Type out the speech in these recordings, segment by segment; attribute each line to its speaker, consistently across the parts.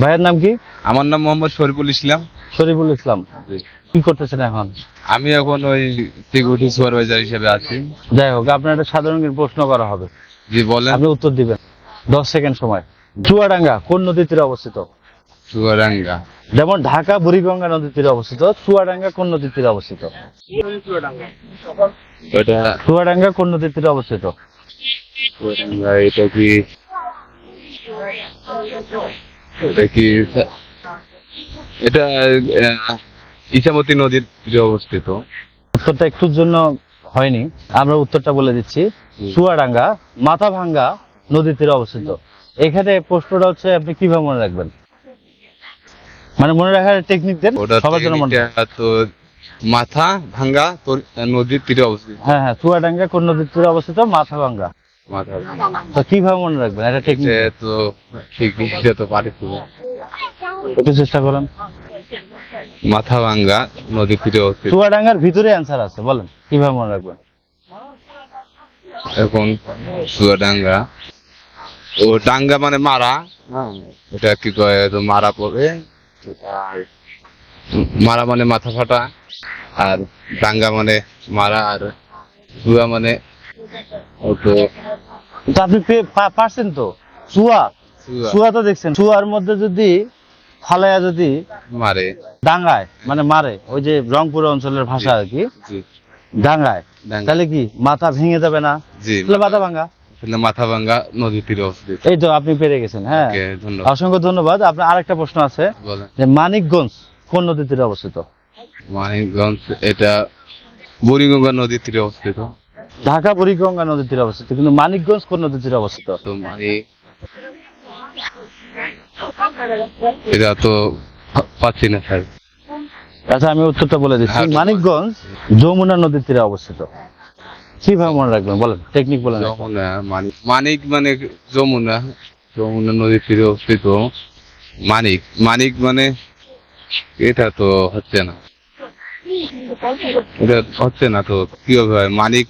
Speaker 1: ভাইয়ের নাম কি?
Speaker 2: আমার নাম মোহাম্মদ শরীফুল ইসলাম।
Speaker 1: শরীফুল ইসলাম। কি করতেছেন এখন?
Speaker 2: আমি এখন ওই সিকিউরিটি সুপারভাইজার হিসেবে আছি।
Speaker 1: যাই হোক আপনার একটা সাধারণ প্রশ্ন করা হবে।
Speaker 2: জি বলেন।
Speaker 1: আপনি উত্তর দিবেন। দশ সেকেন্ড সময়। চুয়াডাঙ্গা কোন নদীর তীরে অবস্থিত?
Speaker 2: চুয়াডাঙ্গা।
Speaker 1: যেমন ঢাকা বুড়িগঙ্গা নদীর তীরে অবস্থিত। চুয়াডাঙ্গা কোন নদীর তীরে অবস্থিত চুয়াডাঙ্গা কোন নদীর তীরে অবস্থিত?
Speaker 2: চুয়াডাঙ্গা এটা কি এটা কি এটা নদীর তীরে অবস্থিত।
Speaker 1: উত্তরটা একটুর জন্য হয়নি। আমরা উত্তরটা বলে দিচ্ছি। চুয়াডাঙ্গা মাথাভাঙ্গা নদীর তীরে অবস্থিত। এখানে প্রশ্নটা হচ্ছে আপনি কীভাবে মনে রাখবেন? মানে মনে রাখার টেকনিক দেন সবার জন্য মনে
Speaker 2: তো মাথা ভাঙ্গা নদীর তীরে অবস্থিত।
Speaker 1: হ্যাঁ হ্যাঁ চুয়াডাঙ্গা কোন নদীর তীরে অবস্থিত?
Speaker 2: মাথা
Speaker 1: তো কীভাবে মনে রাখবেন? এটা টেকনিক
Speaker 2: তো ঠিক এটা তো পারি
Speaker 1: একটু চেষ্টা করেন।
Speaker 2: মাথা ভাঙ্গা তীরে
Speaker 1: চুয়াডাঙ্গার ভিতরে অ্যান্সার আছে বলেন কীভাবে মনে রাখবেন?
Speaker 2: এখন চুয়াডাঙ্গা ও ডাঙ্গা মানে মারা। এটা কি কয় তো মারা পড়ে। মারা মানে মাথা ফাটা আর ডাঙ্গা মানে মারা আর চুয়া মানে ও তো
Speaker 1: তো আপনি পারছেন তো? চুয়া
Speaker 2: চুয়া
Speaker 1: তো দেখছেন। চুয়ার মধ্যে যদি ফালাইয়া যদি
Speaker 2: মারে।
Speaker 1: ডাঙ্গায় মানে মারে ওই যে রংপুর অঞ্চলের ভাষা আর কি ডাঙ্গায় তাহলে কি মাথা ভেঙে যাবে না? মাথা ভাঙ্গা
Speaker 2: তাহলে মাথা ভাঙ্গা নদীর তীরে অবস্থিত।
Speaker 1: এই তো আপনি পেরে গেছেন হ্যাঁ। অসংখ্য ধন্যবাদ। আপনার আরেকটা প্রশ্ন আছে যে মানিকগঞ্জ কোন নদীর তীরে অবস্থিত?
Speaker 2: মানিকগঞ্জ এটা বুড়িগঙ্গা নদীর তীরে অবস্থিত।
Speaker 1: ঢাকা বুড়িগঙ্গা নদীর তীরে অবস্থিত কিন্তু মানিকগঞ্জ কোন নদীর তীরে অবস্থিত?
Speaker 2: এটা তো পাচ্ছি না স্যার।
Speaker 1: আচ্ছা আমি উত্তরটা বলে দিচ্ছি।
Speaker 2: হ্যাঁ,
Speaker 1: মানিকগঞ্জ যমুনা নদীর তীরে অবস্থিত। কীভাবে মনে রাখবেন? বলেন টেকনিক বলেন।
Speaker 2: যমুনা মানিক মানিক মানে যমুনা যমুনা নদীর তীরে অবস্থিত। মানিক মানিক মানে এটা তো হচ্ছে না। এটা হচ্ছে না তো কীভাবে হয়? মানিক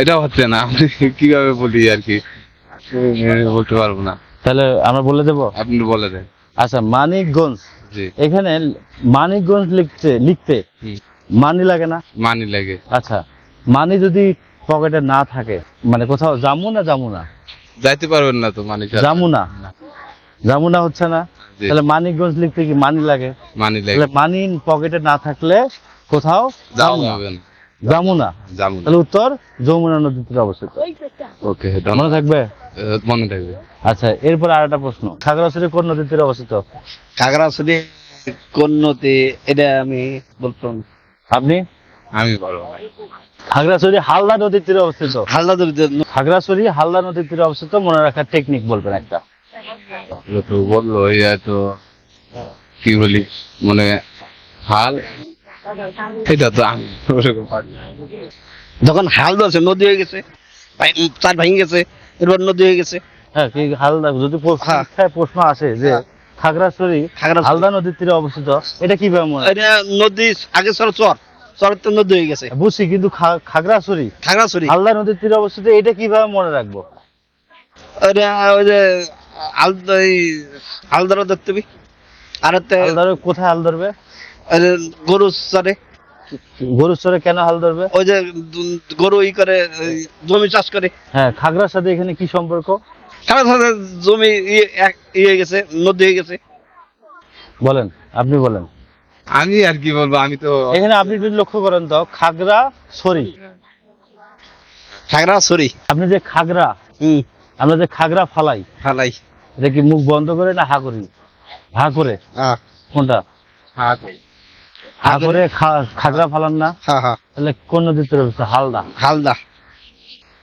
Speaker 2: এটা হচ্ছে না। আমি কীভাবে বলি আর কি? বলতে পারব না।
Speaker 1: তাহলে আমরা বলে দেব?
Speaker 2: আপনি বলে দেন।
Speaker 1: আচ্ছা মানিকগঞ্জ। এখানে মানিকগঞ্জ লিখতে লিখতে মানি লাগে না?
Speaker 2: মানি লাগে।
Speaker 1: আচ্ছা মানি যদি পকেটে না থাকে মানে কোথাও যামু না যামু না?
Speaker 2: যাইতে পারবেন না তো মানি।
Speaker 1: যামু না? যামু না হচ্ছে না? তাহলে মানিকগঞ্জ লিখতে কি মানি লাগে?
Speaker 2: মানি লাগে।
Speaker 1: মানি পকেটে না থাকলে কোথাও
Speaker 2: যাও
Speaker 1: যামু না।
Speaker 2: হবে না।
Speaker 1: যামু না
Speaker 2: যাব
Speaker 1: তাহলে উত্তর যমুনা নদীর তীরে অবস্থিত।
Speaker 2: ওকে
Speaker 1: মনে থাকবে?
Speaker 2: মনে থাকবে।
Speaker 1: আচ্ছা এরপর আর একটা প্রশ্ন। খাগড়াছড়ি কোন নদীর তীরে অবস্থিত?
Speaker 3: খাগড়াছড়ি কোন নদী? এটা আমি বলতাম।
Speaker 1: আপনি?
Speaker 2: আমি বড়
Speaker 1: খাগড়াছড়ি হালদা নদীর তীরে অবস্থিত।
Speaker 3: হালদা নদী
Speaker 1: খাগড়াছড়ি হালদা নদীর তীরে অবস্থিত। মনে রাখার টেকনিক বলবেন একটা।
Speaker 2: তো বলল ইয়া তো কি বলি? মানে হাল এটা তো ওরকম
Speaker 3: যখন হাল ধরছে নদী হয়ে গেছে তার ভেঙে গেছে এরপর নদী হয়ে গেছে।
Speaker 1: হ্যাঁ কি হালদা যদি প্রশ্ন-
Speaker 3: হ্যাঁ।
Speaker 1: প্রশ্ন আসে যে খাগড়াছড়ি
Speaker 3: খাগড়াছড়ি।
Speaker 1: হালদা নদীর তীরে অবস্থিত এটা কীভাবে মনে
Speaker 3: এটা নদী আগে চর চরের তো নদী হয়ে গেছে।
Speaker 1: বুঝছি কিন্তু খাগড়াছড়ি
Speaker 3: খাগড়াছড়ি।
Speaker 1: হালদা নদীর তীরে অবস্থিত এটা কীভাবে মনে রাখব?
Speaker 3: এটা ওই যে আলদা আলদারও দেখতে পাবি আর
Speaker 1: কোথায় হাল ধরবে?
Speaker 3: ওই গরু চরে
Speaker 1: গরুর চরে কেন হাল ধরবে?
Speaker 3: ওই যে গরু ই করে জমি চাষ করে।
Speaker 1: হ্যাঁ খাগড়ার সাথে এখানে কি সম্পর্ক?
Speaker 3: খাগড়া জমি ইয়ে গেছে নদী হয়ে গেছে।
Speaker 1: বলেন আপনি বলেন।
Speaker 2: আমি আর কি বলব আমি তো
Speaker 1: এখানে আপনি যদি লক্ষ্য করেন তো খাগড়া সরি।
Speaker 3: খাগড়াছড়ি
Speaker 1: আপনি যে খাগড়া আমরা যে খাগড়া ফালাই
Speaker 3: ফালাই।
Speaker 1: এটা কি মুখ বন্ধ করে না হা করি? হা করে? কোনটা? হা করে। খা- খাগড়া ফালান না।
Speaker 3: হ্যাঁ হ্যাঁ।
Speaker 1: তাহলে কোন নদীর তীরে অবস্থিত? হালদা।
Speaker 3: হালদা।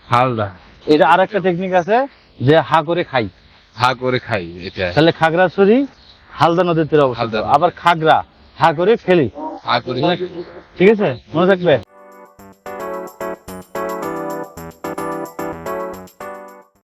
Speaker 2: হালদা।
Speaker 1: এটা আর একটা টেকনিক আছে যে হা করে খাই।
Speaker 2: হা করে খাই এটা।
Speaker 1: তাহলে খাগড়াছড়ি হালদা নদীর তীরে অবস্থিত।
Speaker 2: হালদা
Speaker 1: আবার খাগড়া হা করে ফেলি।
Speaker 2: হা করে
Speaker 1: ঠিক আছে? মনে থাকবে?